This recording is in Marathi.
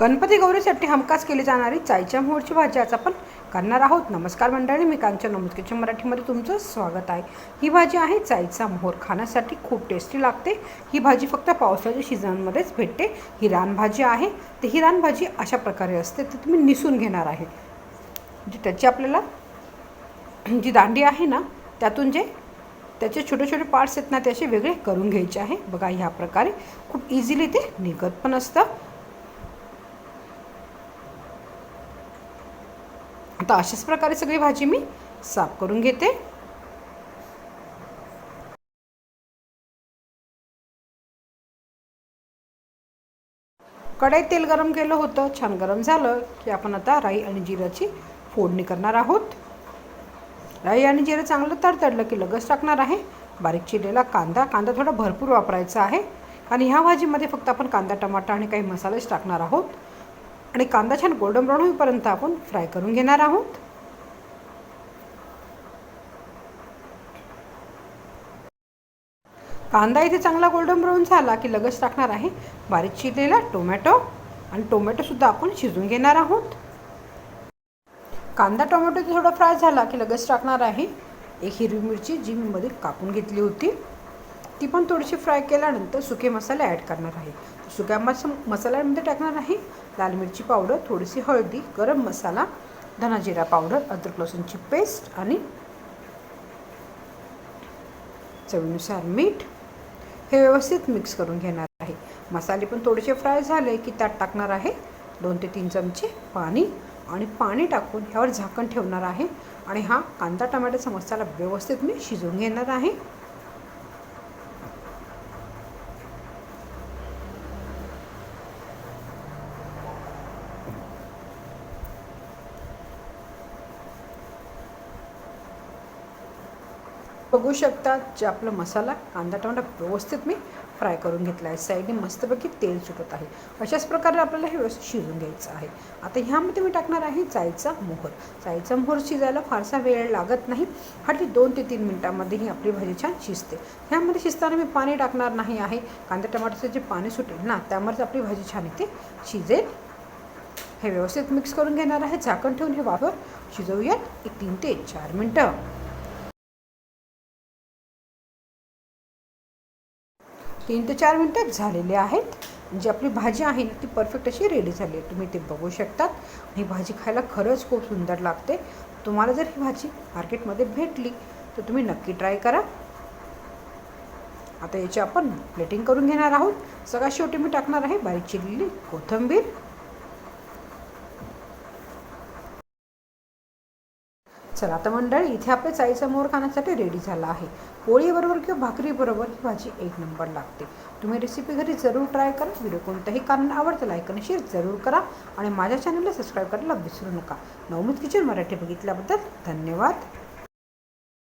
गणपती गौरीसाठी हमखास केली जाणारी चायच्या मोहरची भाजी आज आपण करणार आहोत. नमस्कार मंडळी मी कांचन नमस्कारच्या मराठीमध्ये तुमचं स्वागत आहे. ही भाजी आहे चायचा मोहर खाण्यासाठी खूप टेस्टी लागते. ही भाजी फक्त पावसाच्या सीझनमध्येच भेटते. ही रानभाजी आहे. तर ही रानभाजी अशा प्रकारे असते तर तुम्ही निसून घेणार आहे. जी त्याची आपल्याला जी दांडी आहे ना त्यातून जे त्याचे छोटे छोटे पार्ट्स आहेत ना त्याचे वेगळे करून घ्यायचे आहे. बघा ह्या प्रकारे खूप इझिली ते निघत पण असतं. आता अशाच प्रकारे सगळी भाजी मी साफ करून घेते. कढईत तेल गरम केलं होतं छान गरम झालं की आपण आता राई आणि जिऱ्याची फोडणी करणार आहोत. राई आणि जिरं चांगलं तडतडलं की लगेच टाकणार आहे. बारीक चिरलेला कांदा कांदा थोडा भरपूर वापरायचा आहे. आणि ह्या भाजीमध्ये फक्त आपण कांदा टमाटा आणि काही मसालेच टाकणार आहोत. आणि कांदा छान गोल्डन ब्राऊन होईपर्यंत आपण फ्राय करून घेणार आहोत. कांदा इथे चांगला गोल्डन ब्राऊन झाला की लगेच टाकणार आहे बारीक चिरलेला टोमॅटो आणि टोमॅटोसुद्धा आपण शिजून घेणार आहोत. कांदा टोमॅटो थोडा फ्राय झाला की लगेच टाकणार आहे. एक हिरवी मिरची जी मी मध्ये कापून घेतली होती ती पण थोडीशी फ्राय केल्यानंतर सुके मसाले ॲड करणार आहे. सुक्या मस मसाल्यामध्ये टाकणार आहे. लाल मिरची पावडर थोडीशी हळदी गरम मसाला धनाजिरा पावडर अद्रक लसूणची पेस्ट आणि चवीनुसार मीठ हे व्यवस्थित मिक्स करून घेणार आहे. मसाले पण थोडेसे फ्राय झाले की त्यात टाकणार आहे दोन ते तीन चमचे पाणी आणि पाणी टाकून ह्यावर झाकण ठेवणार आहे आणि हा कांदा टमॅटोचा मसाला व्यवस्थित मी शिजवून घेणार आहे. बघू शकता जे आपला मसाला कांदा टमाटा व्यवस्थित मी फ्राय करून घेतला आहे. साईडने मस्तपैकी तेल सुटत आहे. अशाच प्रकारे आपल्याला हे व्यवस्थित शिजून घ्यायचं आहे. आता ह्यामध्ये मी टाकणार आहे जायचा मोहर. जायचा मोहर शिजायला फारसा वेळ लागत नाही. हार्डली दोन ते तीन मिनटामध्ये ही आपली भाजी छान शिजते. ह्यामध्ये शिजताना मी पाणी टाकणार नाही आहे. कांदा टमाट्याचं जे पाणी सुटेल ना त्यामध्येच आपली भाजी छान इथे शिजेल. हे व्यवस्थित मिक्स करून घेणार आहे. झाकण ठेवून हे वाफर शिजवूयात एक तीन ते चार मिनटं. तीन ते चार मिनटं झालेले आहेत. जी आपली भाजी आहे ना ती परफेक्ट अशी रेडी झाली आहे. तुम्ही ते बघू शकतात. ही भाजी खायला खरंच खूप सुंदर लागते. तुम्हाला जर ही भाजी मार्केटमध्ये भेटली तर तुम्ही नक्की ट्राय करा. आता याची आपण प्लेटिंग करून घेणार आहोत. सगळ्यात शेवटी मी टाकणार आहे बारीक चिरलेली कोथिंबीर. चला आता मंडळी इथे आपल्या चाईचा मोर खाण्यासाठी रेडी झाला आहे. पोळीबरोबर किंवा भाकरीबरोबर ही भाजी एक नंबर लागते. तुम्ही रेसिपी घरी जरूर ट्राय करा. व्हिडिओ कोणत्याही कारण आवडतं लाईक आणि शेअर जरूर करा. आणि माझ्या चॅनलला सबस्क्राईब करायला विसरू नका. नवमीत किचन मराठी बघितल्याबद्दल धन्यवाद.